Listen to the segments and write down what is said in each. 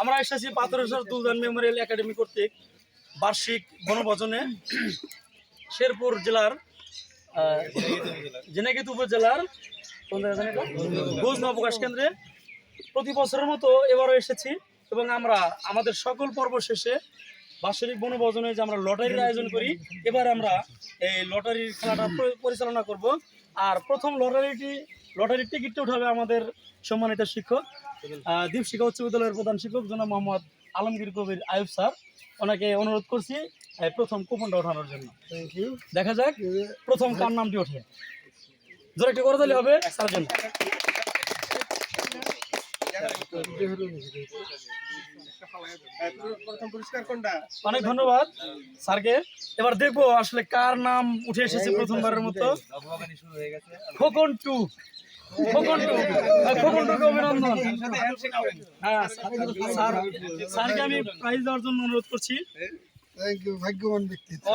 আমরা এসেছি পাথরেশ্বর দুলদান Memorial academy কর্তৃক বার্ষিক বনভোজনে শেরপুর জেলার জেনাগিত উপজেলার ভোজ নবকাশ কেন্দ্রে প্রতি বছরের মতো এবারও এসেছি এবং আমরা আমাদের সকল পর্ব শেষে বাৎসরিক বনভোজনে যে আমরা লটারির আয়োজন করি এবার আমরা এই লটারির খেলাটা পরিচালনা করব। আর প্রথম লটারিটি লটারির টিকিটটা উঠাবে আমাদের সম্মানিত শিক্ষক দীপশিখা উচ্চ বিদ্যালয়ের প্রধান শিক্ষক জনাব মোহাম্মদ আলমগীর কবির আয়ুব স্যার। ওনাকে অনুরোধ করছি এই প্রথম কুপনটা ওঠানোর জন্য। দেখা যাক প্রথম কার নামটি ওঠে। জোরে একটু করে দিলে হবে স্যার জন্য। অনেক ধন্যবাদ স্যারকে। এবার দেখব আসলে কার নাম উঠে এসেছে প্রথমবারের মতো। খোকন টু। খোকন টু। হ্যাঁ, খোকন টুকে অভিনন্দন। হ্যাঁ স্যার স্যারকে আমি প্রাইজ দেওয়ার জন্য অনুরোধ করছি।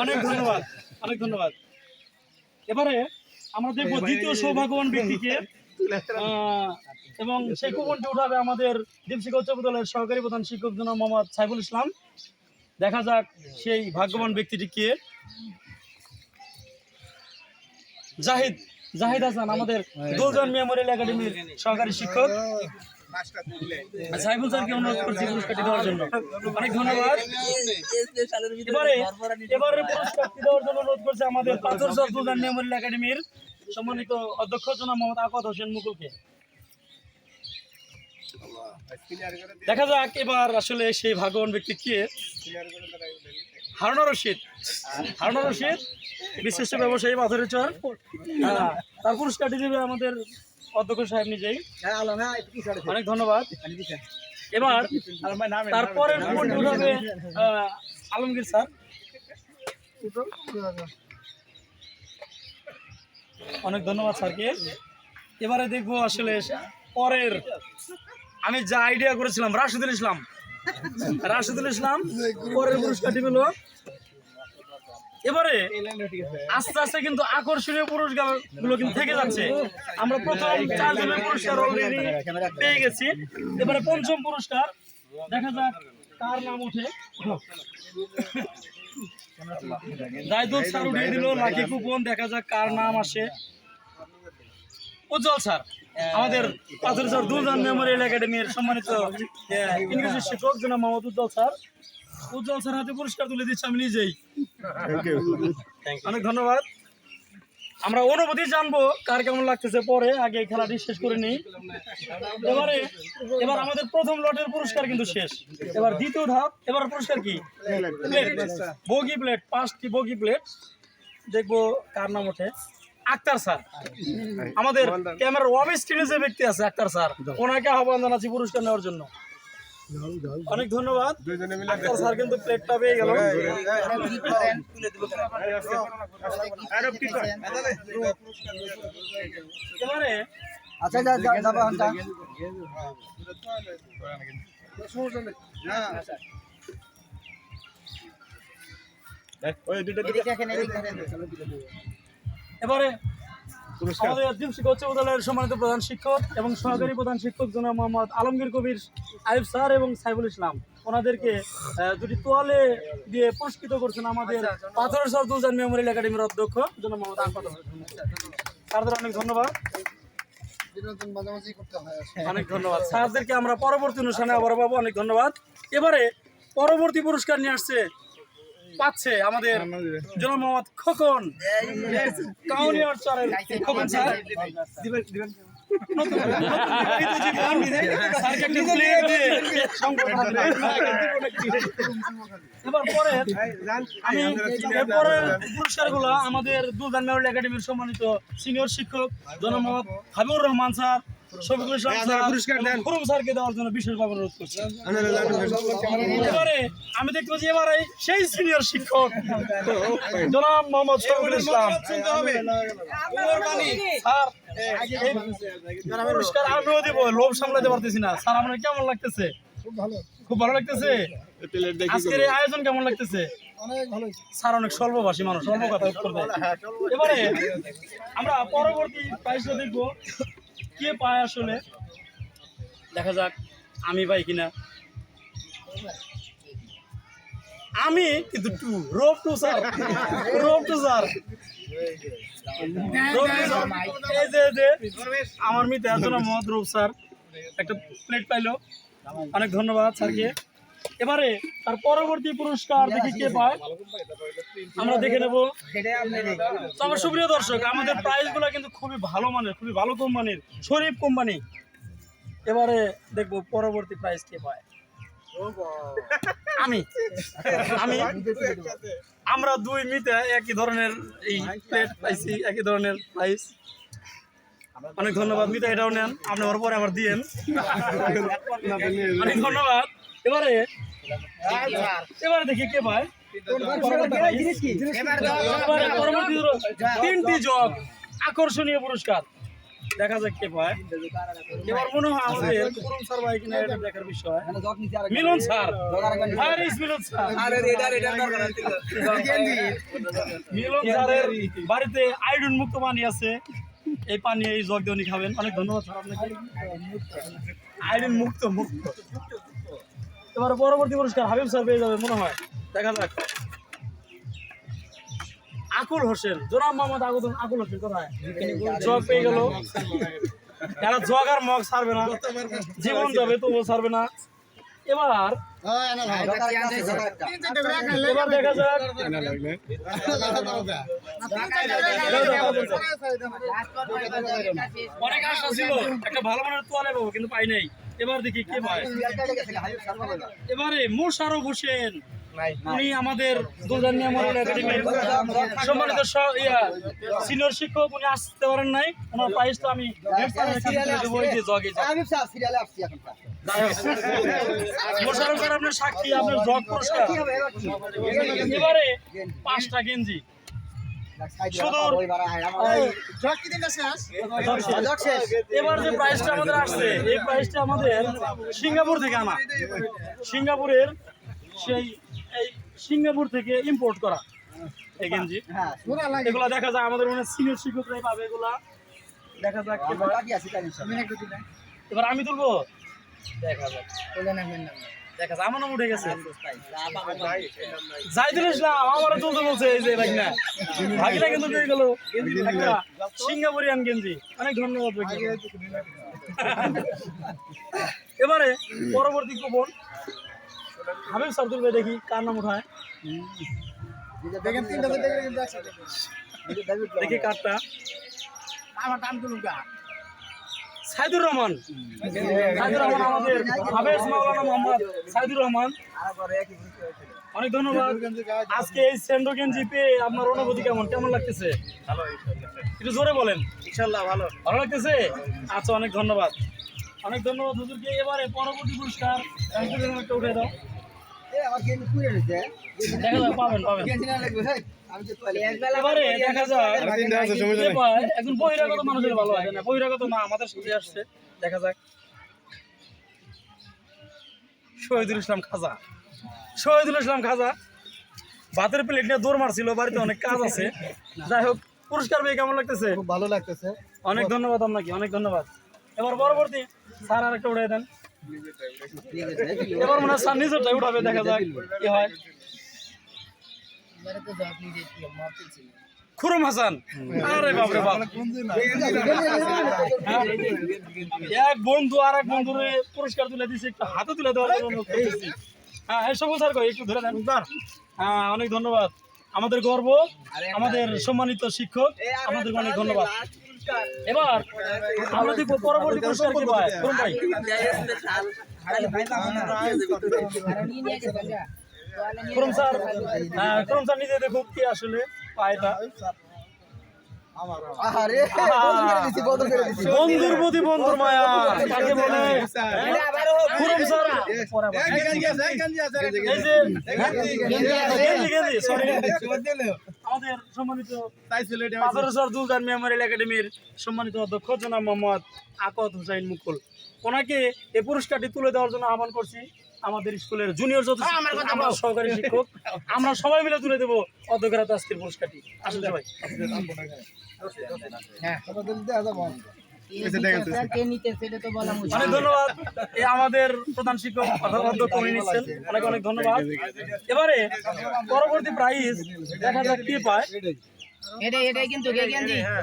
অনেক ধন্যবাদ অনেক ধন্যবাদ। এবারে আমরা দেখব দ্বিতীয় সৌভাগ্যবান ব্যক্তিকে। এবং সেই কুপনটি উঠাবে আমাদের দীপশিখা উচ্চ বিদ্যালয়ের সহকারী প্রধান শিক্ষক জনাব মোহাম্মদ সাইফুল ইসলাম। দেখা যাক সেই ভাগ্যবান ব্যক্তিটি কে। জাহিদ জাহিদ হাসান, আমাদের দুলজন মেমোরিয়াল একাডেমির সহকারী শিক্ষক। সাইফুল স্যারকে অনুরোধ করছি পুরস্কারটি দেওয়ার জন্য। অনেক ধন্যবাদ। এবারে এবারে পুরস্কারটি দেওয়ার জন্য অনুরোধ আমাদের পাথর সরদুজান মেমোরিয়াল একাডেমির সম্মানিত অধ্যক্ষ জনাব মোহাম্মদ আকাদ হোসেন মুকুলকে। দেখা যাক এবার আসলে সেই ভাগ্যবান ব্যক্তি কে? হারুনা রশিদ। হারুনা রশিদ বিশিষ্ট ব্যবসায়ী পাথরের চর হ্যাঁ, তার পুরস্কারটি দেবে আমাদের অধ্যক্ষ সাহেব নিজেই। অনেক ধন্যবাদ। এবার উঠাবে আলমগীর স্যার? অনেক ধন্যবাদ স্যারকে। এবারে দেখব আসলে পরের, আমি যা আইডিয়া করেছিলাম, রাশিদুল ইসলাম। রাশিদুল ইসলাম পরের পুরস্কারটি পেল। এবারে আস্তে আস্তে কিন্তু আকর্ষণীয় পুরস্কারগুলো কিন্তু থেকে যাচ্ছে। আমরা প্রথম চারজনের পুরস্কার অলরেডি পেয়ে গেছি। এবারে পঞ্চম পুরস্কার, দেখা যাক কার নাম উঠে জায়দুল স্যার উঠিয়ে দিল লাকি কুপন দেখা যাক কার নাম আসে। উজ্জ্বল স্যার আমাদের পাথর স্যার মেমোরিয়াল একাডেমির সম্মানিত ইংরেজি শিক্ষক জনাব মোহাম্মদ উজ্জ্বল স্যার। উজ্জ্বল স্যার হাতে পুরস্কার তুলে দিচ্ছি আমি নিজেই। অনেক ধন্যবাদ। আমরা অনুভূতি জানব কার কেমন লাগতেছে পরে আগে খেলাটি শেষ করে নিই। এবারে এবার আমাদের প্রথম লটের পুরস্কার কিন্তু শেষ। এবার দ্বিতীয় ধাপ এবার পুরস্কার কি? প্লেট বগি প্লেট পাঁচটি বগি প্লেট দেখব কার নাম ওঠে। আক্তার স্যার। আমাদের ক্যামেরার ওয়াব স্ক্রিনে যে ব্যক্তি আছে আক্তার স্যার ওনাকে আহ্বান জানাচ্ছি পুরস্কার নেওয়ার জন্য। অনেক ধন্যবাদ। স্যার কিন্তু প্লেটটা পেয়ে গেল। আচ্ছা যা যা যাবা যা এবারে আমাদের উচ্চ বিদ্যালয়ের সম্মানিত প্রধান শিক্ষক এবং সহকারী প্রধান শিক্ষক জনাব মোহাম্মদ আলমগীর কবির স্যার এবং সাইফুল ইসলাম। ওনাদেরকে দুটি তোয়ালে দিয়ে পুরস্কৃত করছেন আমাদের পাথরের সর দুলজান মেমোরিয়াল একাডেমির অধ্যক্ষ জনাব মোহাম্মদ অনেক ধন্যবাদ। হয় অনেক ধন্যবাদ। স্যারদেরকে আমরা পরবর্তী অনুষ্ঠানে আবার পাবো। অনেক ধন্যবাদ। এবারে পরবর্তী পুরস্কার নিয়ে আসছে পাচ্ছে আমাদের জনাব মোহাম্মদ খোকন। কাউনিয়ার চরের খোকন স্যার। এবার পরে আমি আমাদের দুলদান মেমোরিয়াল একাডেমির সম্মানিত সিনিয়র শিক্ষক জনাব মোহাম্মদ হাবিবুর রহমান স্যার শফিকুল ইসলাম পুরস্কার দেন। খুরুম স্যারকে দেওয়ার জন্য বিশেষভাবে অনুরোধ করছি। এবারে আমি দেখতে পাচ্ছি এবারে সেই সিনিয়র শিক্ষক জনাব মোহাম্মদ শফিকুল ইসলাম। স্যার পুরস্কার আমিও দিব লোভ সামলাতে পারতেছি না। স্যার আপনার কেমন লাগতেছে? খুব ভালো। লাগতেছে? আজকের এই আয়োজন কেমন লাগতেছে? অনেক ভালো হয়েছে। স্যার অনেক স্বল্পভাষী মানুষ স্বল্প কথা উত্তর দেয় এবারে আমরা পরবর্তী প্রাইসটা দেখব। কে পায় আসলে? দেখা যাক, আমি পাই কিনা। আমি কিন্তু two, rope two sir. Rope two sir. যে যে, আমার মিতে আসলে মহম্মদ রূপ স্যার। একটা প্লেট পাইলো। অনেক ধন্যবাদ স্যারকে। এবারে তার পরবর্তী পুরস্কার দেখি কে পায়। আমরা দেখে নেব। আমার সুপ্রিয় দর্শক, আমাদের প্রাইসগুলো কিন্তু খুবই ভালো মানের, খুবই ভালো কোম্পানির, শরীফ কোম্পানি। এবারে দেখব পরবর্তী প্রাইজ কে পায়। আমি আমি, আমরা দুই মিতে একই ধরনের এই প্লেট পাইছি, একই ধরনের প্রাইস অনেক ধন্যবাদ, মিতা এটাও নেন। আপনি ওর পরে আবার দিয়েন। অনেক ধন্যবাদ। এবারে এবারে দেখি কে হলো তিনটি জগ আকর্ষণীয় পুরস্কার। দেখা যাক কে পায়। এবার মনে হয় আমাদের ভাই দেখার বিষয়। মিলন স্যার। আরে মিলন মিলন স্যারের বাড়িতে আয়োডিন মুক্ত পানি আছে। এই পানি এই জগ দিয়ে উনি খাবেন। অনেক ধন্যবাদ স্যার আপনাকে। আয়োডিন মুক্ত মুক্ত। এবার পরবর্তী পুরস্কার হাবিব স্যার পেয়ে যাবে মনে হয়। দেখা যাক। আকুল হোসেন জোরাম মোহাম্মদ আকুল আকুল হোসেন, কোথায়? জগ পেয়ে গেল। এরা জগ আর মগ ছাড়বে না, জীবন যাবে তবুও ছাড়বে না। এবার এবার দেখা যাক অনেক আশা ছিল একটা ভালো মানের তোয়ালে পাবো কিন্তু পাই নাই এবার দেখি কে পায় এবারে মোশারফ হোসেন উনি আমাদের একাডেমির সম্মানিত সিনিয়র শিক্ষক উনি আসতে পারেন নাই। ওনার আমি এই মোশারফ স্যার আপনার সাক্ষী আপনার জগ পুরস্কার। এবারে পাঁচটা গেঞ্জি। এবার যে প্রাইসটা আমাদের আসছে এই প্রাইসটা আমাদের সিঙ্গাপুর থেকে আনা। সিঙ্গাপুরের সেই সিঙ্গাপুর থেকে ইম্পোর্ট করা এই গেঞ্জি। এগুলা দেখা যায় আমাদের মনে সিনিয়র শিক্ষকরাই পাবে এগুলা। দেখা যাক এবার। আমি তুলবো? দেখা যাক। দেখা যাক আমার নাম উঠে গেছে। ইসলাম আমার তুলতে বলছে এই যে ভাগনা। ভাগনা কিন্তু পেয়ে গেল। সিঙ্গাপুরিয়ান গেঞ্জি। অনেক ধন্যবাদ এবারে পরবর্তী কুপন হাবিব স্যার তুলবে দেখি কার নাম উঠায় দেখি কারটা। সাইদুর রহমান। সাইদুর রহমান আমাদের হাফেজ মাওলানা মোহাম্মদ সাইদুর রহমান। অনেক ধন্যবাদ। আজকে এই সেন্ডো গেঞ্জি পেয়ে আপনার অনুভূতি কেমন? কেমন লাগতেছে? একটু জোরে বলেন। ইনশাল্লাহ ভালো। ভালো লাগতেছে? আচ্ছা অনেক ধন্যবাদ। অনেক ধন্যবাদ হুজুরকে। এবারে পরবর্তী পুরস্কার একটা উঠে দাও। দেখা যাক পাবেন পাবেন। এবারে দেখা যায় এবার একজন বহিরাগত মানুষের ভালো হয় না। বহিরাগত না আমাদের সাথে আসছে। দেখা যাক। শহীদুল ইসলাম খাজা। শহীদুল ইসলাম খাজা। ভাতের প্লেট নিয়ে দৌড় মারছিল বাড়িতে অনেক কাজ আছে। যাই হোক পুরস্কার পেয়ে কেমন লাগতেছে? খুব ভালো লাগতেছে। অনেক ধন্যবাদ আপনাকে অনেক ধন্যবাদ। এবার পরবর্তী স্যার আর একটা উঠাই দেন। এবার মনে হয় স্যার নিজেরটাই উঠাবে দেখা যাক কি হয়। খুরম হাসান। আরে বাপরে বাপ। হ্যাঁ। এক বন্ধু আর এক বন্ধুর পুরস্কার তুলে দিয়েছে, একটু হাতে তুলে দেওয়ার। হ্যাঁ এই সবুজ স্যার একটু ধরে দেন। হ্যাঁ অনেক ধন্যবাদ। আমাদের গর্ব, আমাদের সম্মানিত শিক্ষক আমাদের অনেক ধন্যবাদ। এবার আমরা দেখব পরবর্তী পুরস্কার কি পায় করুন ভাই করুন স্যার হ্যাঁ করুন স্যার নিজে দেখুক কি আসলে পায়টা বন্ধুর প্রতি বন্ধুর মায়া কাকে বলে খুরম স্যার এই যে গেঞ্জি গেঞ্জি sorry, আমাদের সম্মানিত পাথরেশ্বর দুলদান মেমোরিয়াল একাডেমির সম্মানিত অধ্যক্ষ জনাব মোহাম্মদ আকত হুসাইন মুকুল। ওনাকে এই পুরস্কারটি তুলে দেওয়ার জন্য আহ্বান করছি আমাদের স্কুলের জুনিয়র যত আমরা সহকারী শিক্ষক। আমরা সবাই মিলে তুলে দেবো অধ্যক্ষের আজকের পুরস্কারটি। আসলে সবাই। যাব। অনেক ধন্যবাদ। আমাদের প্রধান শিক্ষক অর্থাৎ অধ্যক্ষ উনি নিচ্ছেন। অনেক অনেক ধন্যবাদ। এবারে পরবর্তী প্রাইজ দেখা যাক কি পায়। কে। হ্যাঁ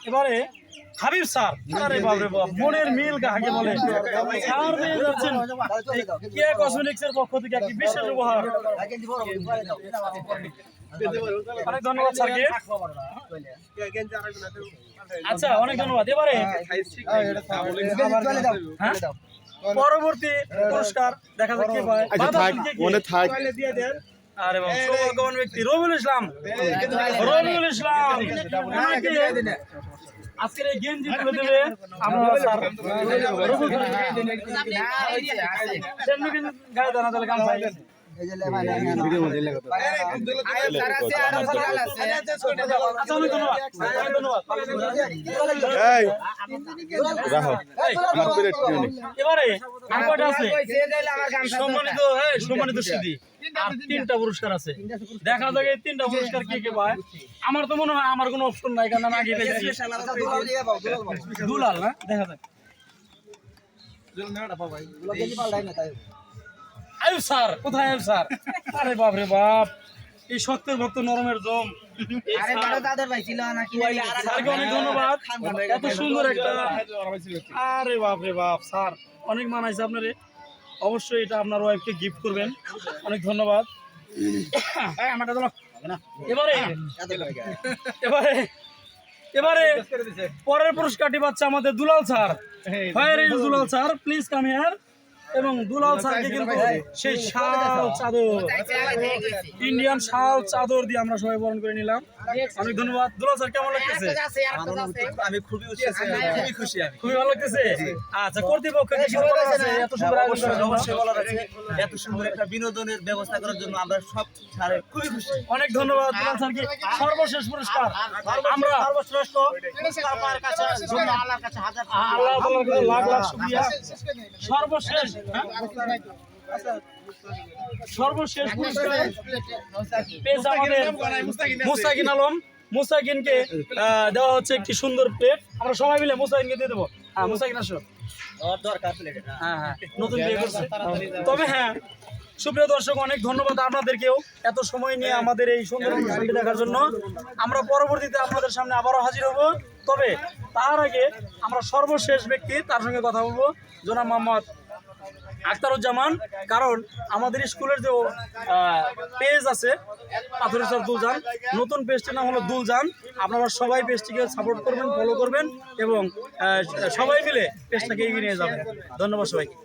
এবারে হাবিব স্যার আরে বাপ মনের মিল কাকে বলে? স্যার পেয়ে যাচ্ছেন? কেয়া কসমেটিক্স এর পক্ষ থেকে একটি বিশেষ উপহার? অনেক ধন্যবাদ স্যারকে আচ্ছা অনেক ধন্যবাদ। এবারে হ্যাঁ? পরবর্তী পুরস্কার দেখা যাক কে পায়। বাধা কে কে? মনে থাক। আরে বাবা সৌভাগ্যবান ব্যক্তি রবিউল ইসলাম। রবিউল ইসলাম। আজকের এই গেঞ্জি তুলে দেবে আমরা স্যার। রবিউল সেমনি কিন্তু গায়ে দানা তাহলে কাম পাই আচ্ছা রাখো আমার এবারে সম্মানিত হ্যাঁ সম্মানিত সিদ্ধি তিনটা পুরস্কার আছে দেখা যাক এই তিনটা পুরস্কার কে কে পায় আমার তো মনে হয় আমার কোনো অপশন নাই কারণ আমি আগে আচ্ছা দুলাল না দেখা যাক আয়ুব স্যার কোথায় আয়ুব স্যার? আরে বাপ রে বাপ এই শক্তের ভক্ত নরমের জম। আরে বড় দাদর ভাই ছিল না কি স্যারকে অনেক ধন্যবাদ। এত সুন্দর একটা আরে বাপ রে বাপ স্যার অনেক মানাইছে আপনারে। অবশ্যই এটা আপনার ওয়াইফকে গিফট করবেন। অনেক ধন্যবাদ। আমারটা তো এবারে এবারে এবারে পরের পুরস্কারটি পাচ্ছে আমাদের Dulal sir. Fire Dulal sir. Please come here এবং দুলাল স্যারকে কিন্তু সেই শাল চাদর ইন্ডিয়ান শাল চাদর দিয়ে আমরা সবাই বরণ করে নিলাম অনেক ধন্যবাদ দুলাল স্যার কেমন লাগতেছে আমি খুবই খুবই খুশি আমি খুবই ভালো লাগতেছে আচ্ছা কর্তৃপক্ষ এত সুন্দর? অবশ্যই বলার আছে এত সুন্দর একটা বিনোদনের ব্যবস্থা করার জন্য আমরা সব স্যারের খুবই খুশি অনেক ধন্যবাদ দুলাল স্যারকে সর্বশেষ পুরস্কার আমরা সর্বশ্রেষ্ঠ কাছে আল্লাহর কাছে হাজার আল্লাহ লাখ লাখ শুকরিয়া সর্বশেষ হ্যাঁ? সর্বশেষ পুরস্কার পেয়েছে আমাদের মুস্তাকিন আলম। মুস্তাকিনকে আহ, দেওয়া হচ্ছে একটি সুন্দর প্লেট আমরা সবাই মিলে মুস্তাকিনকে দিয়ে দেবো। হ্যাঁ মুস্তাকিন আসো। হ্যাঁ হ্যাঁ নতুন বিয়ে করছে। তবে হ্যাঁ সুপ্রিয় দর্শক অনেক ধন্যবাদ আপনাদেরকেও এত সময় নিয়ে আমাদের এই সুন্দর অনুষ্ঠানটি দেখার জন্য। আমরা পরবর্তীতে আপনাদের সামনে আবারও হাজির হব। তবে তার আগে আমরা সর্বশেষ ব্যক্তি তার সঙ্গে কথা বলব। জনাব মোহাম্মদ আখতারুজ্জামান, কারণ আমাদের স্কুলের যে পেজ আছে পাথরেশ্বর দুলজান, নতুন পেজটির নাম হলো দুলজান। আপনারা সবাই পেজটিকে সাপোর্ট করবেন ফলো করবেন এবং সবাই মিলে পেজটাকে এগিয়ে নিয়ে যাবেন। ধন্যবাদ সবাইকে।